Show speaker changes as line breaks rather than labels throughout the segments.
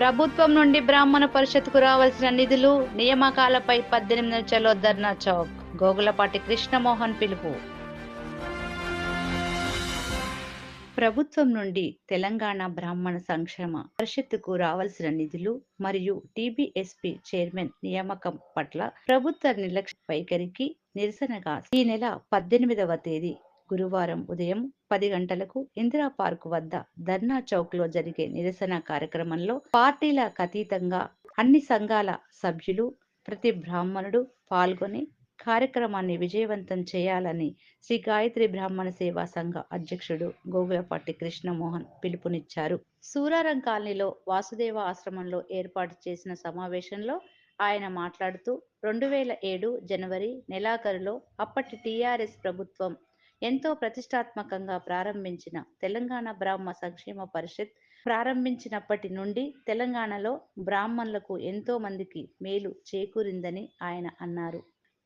ప్రభుత్వం నుండి బ్రాహ్మణ పరిషత్కు రావాల్సిన నిధులు నియామకాలపై పద్దెనిమిది చలో ధర్నా చౌక్. గోగులపాటి కృష్ణమోహన్ పిలుపు. ప్రభుత్వం నుండి తెలంగాణ బ్రాహ్మణ సంక్షేమ పరిషత్తుకు రావాల్సిన నిధులు మరియు టీబీఎస్పీ చైర్మన్ నియామకం పట్ల ప్రభుత్వ నిర్లక్ష్య వైఖరికి నిరసనగా ఈ నెల పద్దెనిమిదవ తేదీ గురువారం ఉదయం పది గంటలకు ఇందిరా పార్క్ వద్ద ధర్నా చౌక్లో జరిగే నిరసన కార్యక్రమంలో పార్టీలకు అతీతంగా అన్ని సంఘాల సభ్యులు ప్రతి బ్రాహ్మణుడు పాల్గొని కార్యక్రమాన్ని విజయవంతం చేయాలని శ్రీ గాయత్రి బ్రాహ్మణ సేవా సంఘ అధ్యక్షుడు గోగులపాటి కృష్ణమోహన్ పిలుపునిచ్చారు. సూరారం కాలనీలో వాసుదేవ ఆశ్రమంలో ఏర్పాటు చేసిన సమావేశంలో ఆయన మాట్లాడుతూ రెండు వేల ఏడు జనవరి నెలాఖరులో అప్పటి టీఆర్ఎస్ ప్రభుత్వం ఎంతో ప్రతిష్టాత్మకంగా ప్రారంభించిన తెలంగాణ బ్రాహ్మ సంక్షేమ పరిషత్ ప్రారంభించినప్పటి నుండి తెలంగాణలో బ్రాహ్మణులకు ఎంతో మందికి మేలు చేకూరిందని ఆయన అన్నారు.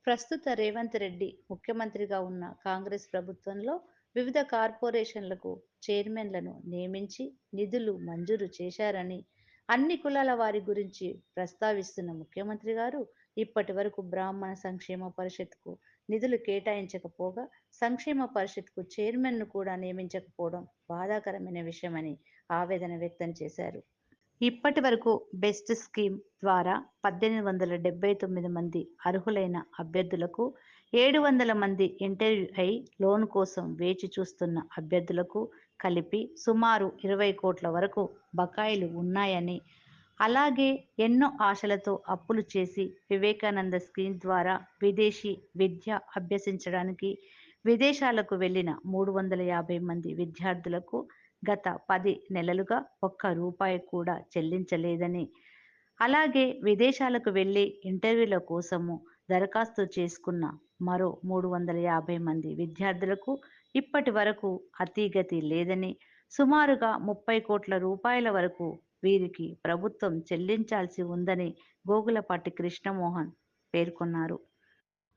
ప్రస్తుత రేవంత్ రెడ్డి ముఖ్యమంత్రిగా ఉన్న కాంగ్రెస్ ప్రభుత్వంలో వివిధ కార్పొరేషన్లకు చైర్మన్లను నియమించి నిధులు మంజూరు చేశారని అన్ని కులాల వారి గురించి ప్రస్తావిస్తున్న ముఖ్యమంత్రి గారు ఇప్పటి వరకు బ్రాహ్మణ సంక్షేమ పరిషత్కు నిధులు కేటాయించకపోగా సంక్షేమ పరిషత్కు చైర్మన్ను కూడా నియమించకపోవడం బాధాకరమైన విషయమని ఆవేదన వ్యక్తం చేశారు. ఇప్పటి వరకు బెస్ట్ స్కీమ్ ద్వారా పద్దెనిమిది వందల డెబ్బై తొమ్మిది మంది అర్హులైన అభ్యర్థులకు ఏడు వందల మంది ఇంటర్వ్యూ అయి లోన్ కోసం వేచి చూస్తున్న అభ్యర్థులకు కలిపి సుమారు ఇరవై కోట్ల వరకు బకాయిలు ఉన్నాయని అలాగే ఎన్నో ఆశలతో అప్పులు చేసి వివేకానంద స్కీమ్ ద్వారా విదేశీ విద్య అభ్యసించడానికి విదేశాలకు వెళ్ళిన మూడు వందల యాభై మంది విద్యార్థులకు గత పది నెలలుగా ఒక్క రూపాయి కూడా చెల్లించలేదని. అలాగే విదేశాలకు వెళ్ళి ఇంటర్వ్యూల కోసము దరఖాస్తు చేసుకున్న మరో మూడు వందల యాభై మంది విద్యార్థులకు ఇప్పటి వరకు అతీగతి లేదని సుమారుగా ముప్పై కోట్ల రూపాయల వరకు వీరికి ప్రభుత్వం చెల్లించాల్సి ఉందని గోగులపాటి కృష్ణమోహన్ పేర్కొన్నారు.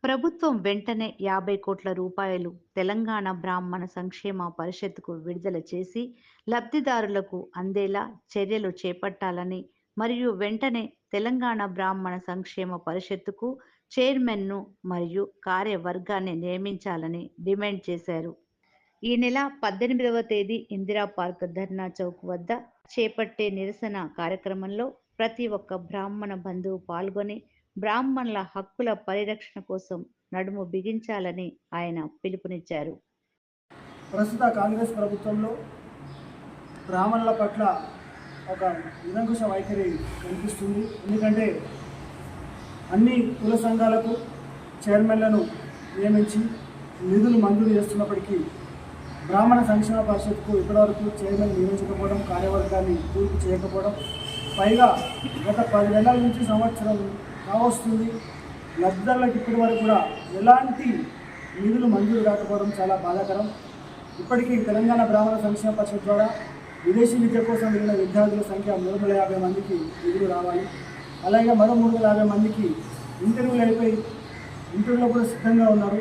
ప్రభుత్వం వెంటనే యాభై కోట్ల రూపాయలు తెలంగాణ బ్రాహ్మణ సంక్షేమ పరిషత్కు విడుదల చేసి లబ్ధిదారులకు అందేలా చర్యలు చేపట్టాలని మరియు వెంటనే తెలంగాణ బ్రాహ్మణ సంక్షేమ పరిషత్తుకు చైర్మన్ను మరియు కార్యవర్గాన్ని నియమించాలని డిమాండ్ చేశారు. ఈ నెల పద్దెనిమిదవ తేదీ ఇందిరా పార్క్ ధర్నా చౌక్ వద్ద చేపట్టే నిరసన కార్యక్రమంలో ప్రతి ఒక్క బ్రాహ్మణ బంధువు పాల్గొని బ్రాహ్మణుల హక్కుల పరిరక్షణ కోసం నడుము బిగించాలని ఆయన పిలుపునిచ్చారు.
ప్రస్తుత కాంగ్రెస్ ప్రభుత్వంలో బ్రాహ్మణుల పట్ల ఒక నిరంకుశ వైఖరి కనిపిస్తుంది. ఎందుకంటే అన్ని కుల సంఘాలకు చైర్మన్లను నియమించి నిధులు మంజూరు చేస్తున్నప్పటికీ బ్రాహ్మణ సంక్షేమ పరిషత్కు ఇప్పటివరకు చైర్మన్ నియమించకపోవడం కార్యవర్గాన్ని పూర్తి చేయకపోవడం పైగా గత పది నెలల నుంచి సంవత్సరం కావస్తుంది లబ్ధిదారులకు ఇప్పటి వరకు కూడా ఎలాంటి నిధులు మంజూరు కాకపోవడం చాలా బాధాకరం. ఇప్పటికీ తెలంగాణ బ్రాహ్మణ సంక్షేమ పరిషత్ ద్వారా విదేశీ విద్య కోసం వెళ్ళిన విద్యార్థుల సంఖ్య మూడు వందల యాభై మందికి నిధులు రావాలి. అలాగే మరో మూడు వందల యాభై మందికి ఇంటర్వ్యూలు అయిపోయి ఇంటర్వ్యూలో కూడా సిద్ధంగా ఉన్నారు.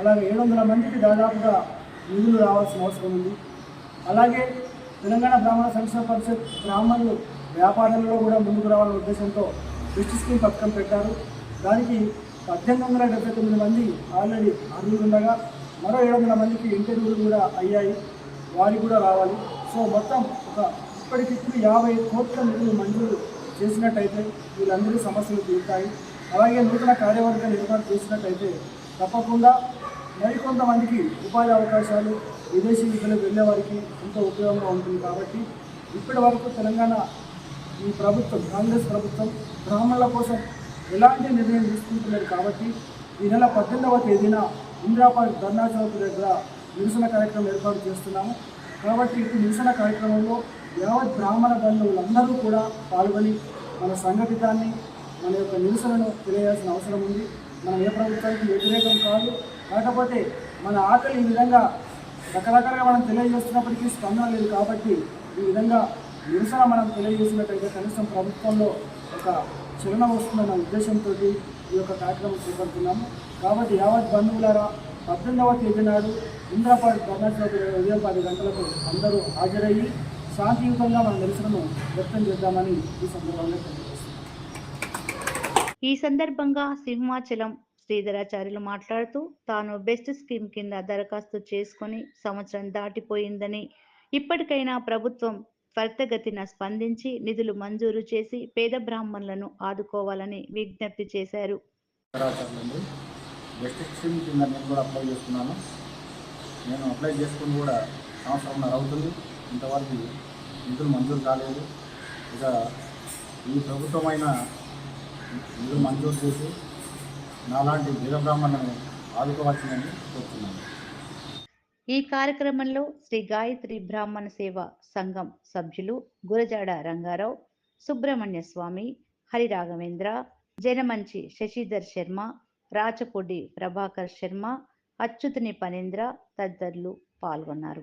అలాగే ఏడు వందల మందికి దాదాపుగా నిధులు రావాల్సిన అవసరం ఉంది. అలాగే తెలంగాణ బ్రాహ్మణ సంక్షేమ పరిషత్ బ్రాహ్మణులు వ్యాపారంలో కూడా ముందుకు రావాలనే ఉద్దేశంతో దృష్టి స్కీమ్ పథకం పెట్టారు. దానికి పద్దెనిమిది వందల డెబ్బై తొమ్మిది మంది ఆల్రెడీ అర్హులు ఉండగా మరో ఏడు వందల మందికి ఇంటర్వ్యూలు కూడా అయ్యాయి. వారికి కూడా రావాలి. సో మొత్తం ఒక ఇప్పటికిప్పుడు యాభై కోట్ల నిధులు మంజూరు చేసినట్టయితే వీళ్ళందరి సమస్యలు తీరుతాయి. అలాగే నూతన కార్యవర్గాన్ని ఏర్పాటు చేసినట్టయితే తప్పకుండా మరికొంతమందికి ఉపాధి అవకాశాలు విదేశీ విద్యలకు వెళ్ళే వారికి ఎంతో ఉపయోగంగా ఉంటుంది కాబట్టి ఇప్పటి వరకు తెలంగాణ ఈ ప్రభుత్వం కాంగ్రెస్ ప్రభుత్వం బ్రాహ్మణుల కోసం ఎలాంటి నిర్ణయం తీసుకుంటున్నారు కాబట్టి ఈ నెల పద్దెనిమిదవ తేదీన ఇందిరాపార్క్ ధర్నా చౌక్ దగ్గర నిరసన కార్యక్రమం ఏర్పాటు చేస్తున్నాము. కాబట్టి ఈ నిరసన కార్యక్రమంలో యావత్ బ్రాహ్మణ బంధువులందరూ కూడా పాల్గొని మన సంఘటితాన్ని మన యొక్క నిరసనను తెలియాల్సిన అవసరం ఉంది. మనం ఏ ప్రభుత్వానికి వ్యతిరేకం కాదు. కాకపోతే మన ఆకలి ఈ విధంగా రకరకాలుగా మనం తెలియజేస్తున్నప్పటికీ స్పందన లేదు కాబట్టి ఈ విధంగా నిరసన మనం తెలియజేసినట్టయితే కనీసం ప్రభుత్వంలో ఒక చలన వస్తుందన్న ఉద్దేశంతో ఈ యొక్క కార్యక్రమం చేపడుతున్నాము. కాబట్టి యావత్ బంధువులారా పద్దెనిమిదవ తేదీ నాడు ఇంద్రపాటి ధర్నా ఉదయం పది గంటలకు అందరూ హాజరయ్యి శాంతియుతంగా మన నిరసనను వ్యక్తం చేద్దామని ఈ సందర్భంగా తెలియజేస్తున్నాం.
ఈ సందర్భంగా సింహాచలం శ్రీధరాచార్యులు మాట్లాడుతూ తాను బెస్ట్ స్కీమ్ కింద దరఖాస్తు చేసుకుని సంవత్సరం దాటిపోయిందని. ఇప్పటికైనా ప్రభుత్వం త్వరితగతిన స్పందించి నిధులు మంజూరు చేసి పేద బ్రాహ్మణులను ఆదుకోవాలని విజ్ఞప్తి చేశారు.
బెస్ట్ స్కీమ్ కింద నేను కూడా అప్లై చేసుకున్నాను నేను అప్లై చేసుకుని కూడా సంవత్సరంన్నర అవుతుంది. ఇంతవరకు నిధులు మంజూరు కాలేదు. ఇక ఈ ప్రభుత్వమైన నిధులు మంజూరు చేసి నాలాంటి వీర ఆదుకోవాల్సిందని కోరుతున్నాను.
ఈ కార్యక్రమంలో శ్రీ గాయత్రి బ్రాహ్మణ సేవ సంఘం సభ్యులు గురజాడ రంగారావు సుబ్రహ్మణ్య స్వామి హరి రాఘవేంద్ర జనమంచి శశిధర్ శర్మ రాచపూడి ప్రభాకర్ శర్మ అచ్యుతుని పనేంద్ర తదితరులు పాల్గొన్నారు.